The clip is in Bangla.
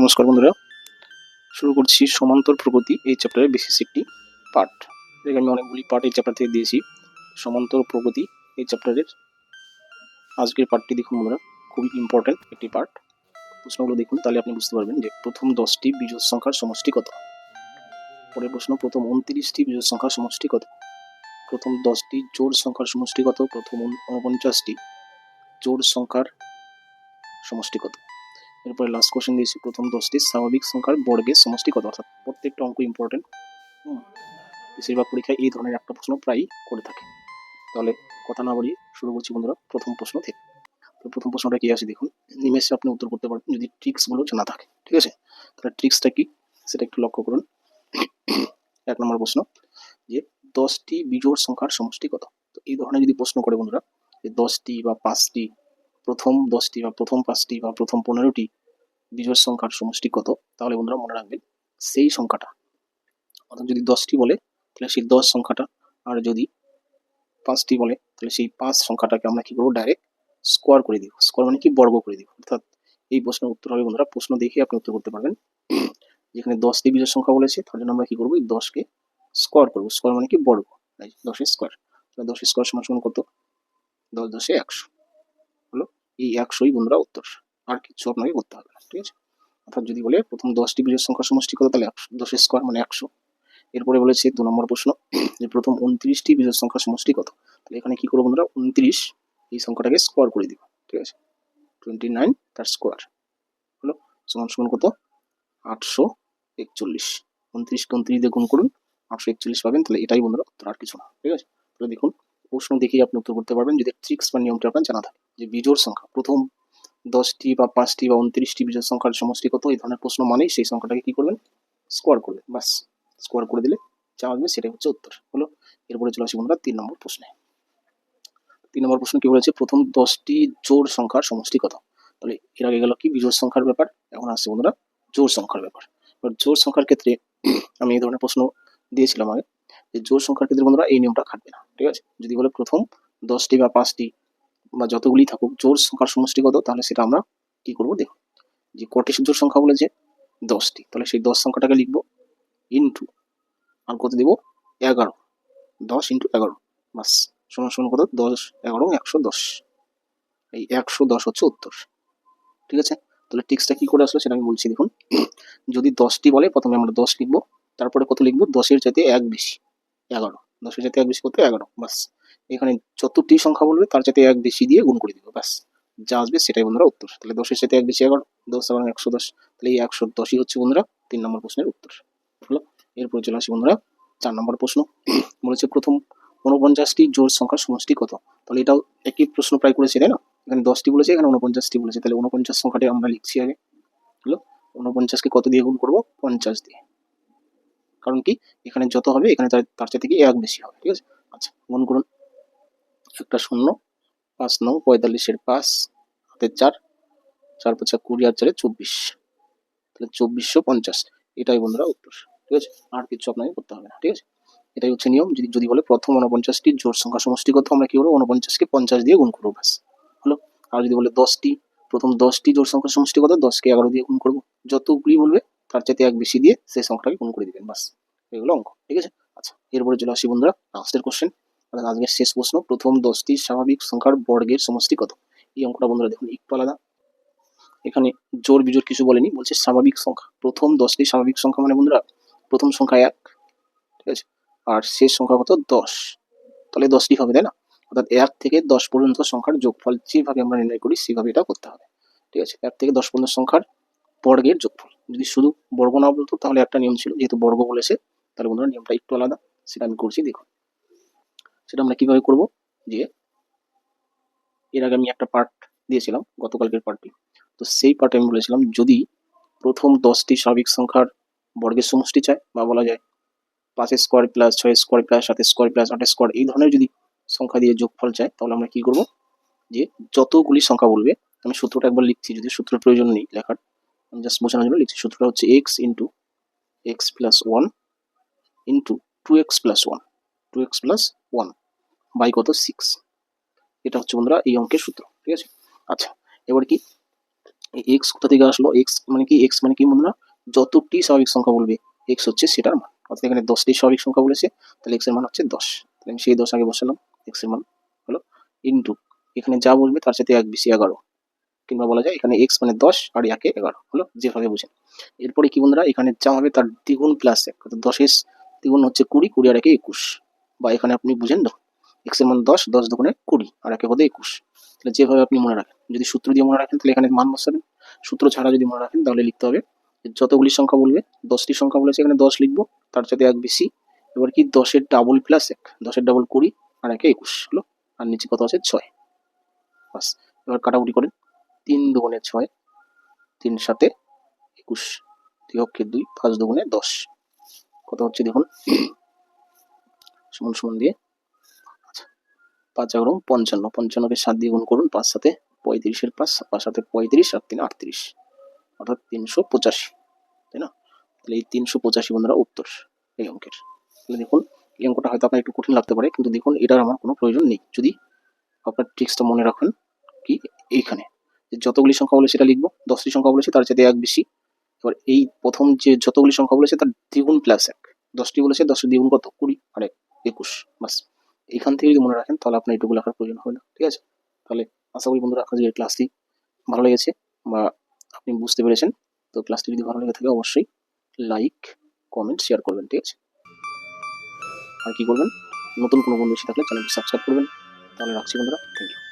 নমস্কার বন্ধুরা। শুরু করছি সমান্তর প্রগতি এই চ্যাপ্টারের বিশেষ একটি পার্ট এটাকে আমি অনেকগুলি পার্ট এই চ্যাপ্টার থেকে দিয়েছি। সমান্তর প্রগতি এই চ্যাপ্টারের আজকের পার্টটি দেখুন বন্ধুরা, খুবই ইম্পর্ট্যান্ট একটি পার্ট প্রশ্নগুলো দেখুন, তাহলে আপনি বুঝতে পারবেন যে প্রথম দশটি বিজোড় সংখ্যার সমষ্টি কত? পরের প্রশ্ন, প্রথম উনত্রিশটি বিজোড় সংখ্যার সমষ্টি কত? প্রথম দশটি জোড় সংখ্যার সমষ্টি কত? প্রথম উন- ঊনপঞ্চাশটি জোড় সংখ্যার সমষ্টি কত? এরপরে লাস্ট কোশ্চেন দিয়েছি। প্রথম দশটি, স্বাভাবিক সংখ্যার বর্গের সমষ্টি কত? অর্থাৎ প্রত্যেকটা অঙ্ক ইম্পর্টেন্ট বেশিরভাগ পরীক্ষায় এই ধরনের একটা প্রশ্ন প্রায়ই করে থাকে। তাহলে কথা না বাড়িয়ে শুরু করছি বন্ধুরা প্রথম প্রশ্ন থেকে। তো প্রথম প্রশ্নটা কি আছে দেখুন। নিমেষে আপনি উত্তর করতে পারবেন যদি ট্রিক্সগুলো জানা থাকে। ঠিক আছে? তাহলে ট্রিক্সটা কি? সেটা একটু লক্ষ্য করুন। এক নম্বর প্রশ্ন, যে দশটি বিজোড় সংখ্যার সমষ্টি কত? তো এই ধরনের যদি প্রশ্ন করে বন্ধুরা, যে দশটি বা পাঁচটি, প্রথম দশটি বা প্রথম পাঁচটি বা প্রথম পনেরোটি বিজোড় সংখ্যার সমষ্টি কত? তাহলে বন্ধুরা মনে রাখবেন সেই সংখ্যাটা। অর্থাৎ যদি দশটি বলে, তাহলে সেই দশ সংখ্যাটা। আর যদি পাঁচটি বলে, তাহলে সেই পাঁচ সংখ্যাটাকে আমরা কি করব? ডাইরেক্ট স্কোয়ার করে দিব। স্কোয়ার মানে কি? বর্গ করে দিব। অর্থাৎ এই প্রশ্নের উত্তর হবে বন্ধুরা, প্রশ্ন দেখে আপনি উত্তর করতে পারবেন। যেখানে দশটি বিজোড় সংখ্যা বলেছে, তার জন্য আমরা কি করব? এই দশকে স্কোয়ার করব। স্কোয়ার মানে কি? বর্গ। দশের স্কোয়ার দশ স্কোয়ার সমান সমান কত? দশ, দশে একশো। হলো এই একশোই বন্ধুরা উত্তর। আর কিছু আপনাকে করতে হবে না, ঠিক আছে? অর্থাৎ যদি বলে প্রথম দশটি বিজোড় সংখ্যার সমষ্টি কত, তাহলে দশের স্কোয়ার মানে একশো। এরপরে বলেছে দু নম্বর প্রশ্ন, যে প্রথম উনত্রিশটি বিজোড় সংখ্যার সমষ্টি কত? তাহলে এখানে কি করব বন্ধুরা? উনত্রিশ, এই সংখ্যাটাকে স্কোয়ার করে দিব, ঠিক আছে? টোয়েন্টি নাইন তার স্কোয়ার হলো সমান সমান কত? আটশো একচল্লিশ। উনত্রিশকে উনত্রিশ দিয়ে গুণ করুন, আটশো একচল্লিশ পাবেন, তাহলে এটাই বন্ধুরা উত্তর, আর কিছু না, ঠিক আছে? তাহলে দেখুন, প্রশ্ন দেখেই আপনি উত্তর করতে পারবেন, যদি ট্রিক্স বা নিয়মটা আপনার জানা থাকে, যে বিজোড় সংখ্যা, প্রথম দশটি বা পাঁচটি বা উনত্রিশটি বিজোড় সংখ্যার সমষ্টি কত? এই ধরনের প্রশ্ন মানেই সেই সংখ্যাটাকে কি করবেন? স্কোয়ার করবেন। বাস স্কোয়ার করে দিলে যা আসবে সেটাই হচ্ছে উত্তর। হলো? এরপরে চলে আসি বন্ধুরা তিন নম্বর প্রশ্নে। তিন নম্বর প্রশ্ন কি বলেছে? প্রথম দশটি জোর সংখ্যার সমষ্টি কত? তাহলে এর আগে গেল কি? বিজোড় সংখ্যার ব্যাপার, এখন আসছে বন্ধুরা জোর সংখ্যার ব্যাপার। এবার জোর সংখ্যার ক্ষেত্রে আমি এই ধরনের প্রশ্ন দিয়েছিলাম আগে যে জোর সংখ্যার ক্ষেত্রে বন্ধুরা এই নিয়মটা খাটবে না, ঠিক আছে? যদি বলে প্রথম দশটি বা পাঁচটি বা যতগুলি থাকুক জোর সংখ্যার সমষ্টি কত, তাহলে সেটা আমরা কি করব দেখুন যে কটি জোড় সংখ্যা বলেছে? দশটি। তাহলে সেই দশ সংখ্যাটাকে লিখব ইন্টু আর কত দেবো? এগারো। দশ ইন্টু এগারো। বাস, সমান সমান কত? দশ, এগারো একশো দশ। এই একশো দশ হচ্ছে উত্তর। ঠিক আছে? তাহলে টিক্সটা কি করে আসলো সেটা আমি বলছি দেখুন। যদি দশটি বলে, প্রথমে আমরা দশ লিখব। তারপরে কত লিখব? দশের চাইতে এক বেশি। এগারো। দশের চাইতে এক বেশি কত? এগারো। বাস এখানে যতটি সংখ্যা বলবে, তার সাথে এক বেশি দিয়ে গুণ করে দিব, ব্যাস। যা আসবে সেটাই বন্ধুরা উত্তর। তাহলে দশের সাথে এক বেশি এগারো, দশ এগারো একশো দশ। তাহলে এই একশো দশই হচ্ছে বন্ধুরা তিন নম্বর প্রশ্নের উত্তর। হলো? এরপরে চলে আসি বন্ধুরা চার নম্বর প্রশ্ন। বলেছে প্রথম ঊনপঞ্চাশটি জোর সংখ্যার সমষ্টি কত? তাহলে এটাও একই প্রশ্ন প্রায় করেছে, তাই না? এখানে দশটি বলেছে, এখানে ঊনপঞ্চাশটি বলেছে। তাহলে ঊনপঞ্চাশ সংখ্যাটি আমরা লিখছি আগে। হলো? ঊনপঞ্চাশকে কত দিয়ে গুণ করব? পঞ্চাশ দিয়ে। কারণ কি? এখানে যত হবে, এখানে তার তার চাইতে কি এক বেশি হবে, ঠিক আছে? আচ্ছা গুণ করুন। একটা শূন্য, পাঁচ নং, পঁয়তাল্লিশের পাঁচ, হাতের চার চার পাঁচা কুড়ি আর চারে চব্বিশ। তাহলে চব্বিশশো পঞ্চাশ, এটাই বন্ধুরা উত্তর, ঠিক আছে? আর কিছু আপনাকে করতে হবে না, ঠিক আছে? এটাই হচ্ছে নিয়ম, যদি যদি বলে প্রথম উনপঞ্চাশটি জোর সংখ্যা সমষ্টি কত আমরা কি করব? উনপঞ্চাশকে পঞ্চাশ দিয়ে গুণ করব, ব্যাস। হলো? আর যদি বলে দশটি, প্রথম দশটি জোর সংখ্যার সমষ্টি কত দশকে এগারো দিয়ে গুণ করব। যতগুলি বলবে, তার চাইতে এক বেশি দিয়ে সেই সংখ্যাটাকে গুণ করে দিবেন বাস এগুলো অঙ্ক, ঠিক আছে? আচ্ছা এরপরে চলে আসি বন্ধুরা লাস্টের কোশ্চেন অর্থাৎ আজকের শেষ প্রশ্ন, প্রথম দশটি স্বাভাবিক সংখ্যার বর্গের সমষ্টি কত? এই অঙ্কটা বন্ধুরা দেখুন, একটু আলাদা। এখানে জোর বিজোর কিছু বলেনি, বলছে স্বাভাবিক সংখ্যা। প্রথম দশটি স্বাভাবিক সংখ্যা মানে বন্ধুরা, প্রথম সংখ্যা এক, ঠিক আছে? আর শেষ সংখ্যা কত? দশ। তাহলে দশটি হবে, তাই না? অর্থাৎ এক থেকে দশ পর্যন্ত সংখ্যার যোগফল, যেভাবে আমরা নির্ণয় করি, সেভাবে এটা করতে হবে, ঠিক আছে? এক থেকে দশ পর্যন্ত সংখ্যার বর্গের যোগফল। যদি শুধু বর্গ না বলতো, তাহলে একটা নিয়ম ছিল, যেহেতু বর্গ বলেছে, তাহলে বন্ধুরা নিয়মটা একটু আলাদা, সেটা আমি করছি, দেখুন। সেটা আমরা কীভাবে করব? যে এর আগে আমি একটা পার্ট দিয়েছিলাম, গতকালকের পার্টটি তো সেই পার্টে আমি বলেছিলাম, যদি প্রথম দশটি স্বাভাবিক সংখ্যার বর্গের সমষ্টি চায় বা বলা যায় পাঁচের স্কোয়ার প্লাস ছয় স্কোয়ার প্লাস সাতের স্কোয়ার প্লাস আটের স্কোয়ার এই ধরনের যদি সংখ্যা দিয়ে যোগফল চায়, তাহলে আমরা কি করব? যে যতগুলি সংখ্যা বলবে, আমি সূত্রটা একবার লিখছি, যদি সূত্রের প্রয়োজন নেই লেখার, আমি জাস্ট বোঝানোর জন্য লিখছি সূত্রটা হচ্ছে X into X plus one into two X plus one two X plus one by কত? সিক্স এটা হচ্ছে বন্ধুরা এই অঙ্কের সূত্র, ঠিক আছে? আচ্ছা এবার কি? এক্স কোথা থেকে আসলো? এক্স মানে কি? এক্স মানে কি বন্ধুরা? যতটি স্বাভাবিক সংখ্যা বলবে এক্স হচ্ছে সেটার মান। অর্থাৎ এখানে দশটি স্বাভাবিক সংখ্যা বলেছে, তাহলে এক্সের মান হচ্ছে দশ। তাহলে আমি সেই দশ আগে বসালাম এক্সের মান হলো ইন্টু এখানে যা বলবে তার সাথে এক বেশি এগারো। কিংবা বলা যায় এখানে এক্স মানে দশ আর একে এগারো, হলো যেভাবে বুঝেন এরপরে কি বন্ধুরা? এখানে যা হবে তার দ্বিগুণ প্লাস এক, অর্থাৎ দশের দ্বিগুণ হচ্ছে কুড়ি কুড়ি আর একে একুশ। বা এখানে আপনি বুঝেন তো এক্সের মান দশ দশ দুগুণে কুড়ি, আর একে বোধে একুশ। তাহলে যেভাবে আপনি মনে রাখেন, যদি সূত্র দিয়ে মনে রাখেন, তাহলে এখানে মান বসাবেন। সূত্র ছাড়া যদি মনে রাখেন, তাহলে লিখতে হবে যতগুলি সংখ্যা বলবে, দশটি সংখ্যা বলেছে, এখানে দশ লিখব, তার সাথে এক বেশি। এবার কি দশের ডাবল প্লাস এক, দশের ডাবল কুড়ি, আর একে একুশ হলো, আর নিচে কত আছে? ছয়। বাস, এবার কাটাকুটি করেন। তিন দুগুণে ছয়, তিন সাথে একুশ দুই অক্ষে দুই, পাঁচ দুগুণে দশ। কত হচ্ছে দেখুন? সমান সমান দিয়ে আচ্ছা, পাঁচ এগারো পঞ্চান্ন পঞ্চান্নকে সাত দিয়ে গুণ করুন পাঁচ সাথে পঁয়ত্রিশের পাঁচ পাঁচ সাথে পঁয়ত্রিশ আর তিন আটত্রিশ। অর্থাৎ তিনশো পঁচাশি তাই না? তাহলে এই তিনশো পঁচাশি বন্ধুরা উত্তর এই অঙ্কের। তাহলে দেখুন এই অঙ্কটা হয়তো আপনার একটু কঠিন লাগতে পারে কিন্তু দেখুন এটার আমার কোনো প্রয়োজন নেই। যদি আপনার ট্রিক্সটা মনে রাখেন কি এইখানে যতগুলি সংখ্যা বলে সেটা লিখব দশটি সংখ্যা বলেছে তার সাথে এক বেশি। এবার এই প্রথম যে যতগুলি সংখ্যা বলেছে তার দ্বিগুণ প্লাস এক। দশটি বলেছে দশটি দ্বিগুণ কত? কুড়ি। একুশ, বাস। এখান থেকে যদি মনে রাখেন, তাহলে আপনার এটুকু লেখার প্রয়োজন হবে না, ঠিক আছে? তাহলে আশা করি বন্ধুরা আজকের ক্লাসটি ভালো লেগেছে বা আপনি বুঝতে পেরেছেন। তো ক্লাসটি যদি ভালো লেগে থাকে, অবশ্যই লাইক কমেন্ট শেয়ার করবেন, ঠিক আছে? আর কি করবেন? নতুন কোনো বন্ধু এসে থাকলে চ্যানেলটি সাবস্ক্রাইব করবেন। তাহলে রাখছি বন্ধুরা থ্যাংক ইউ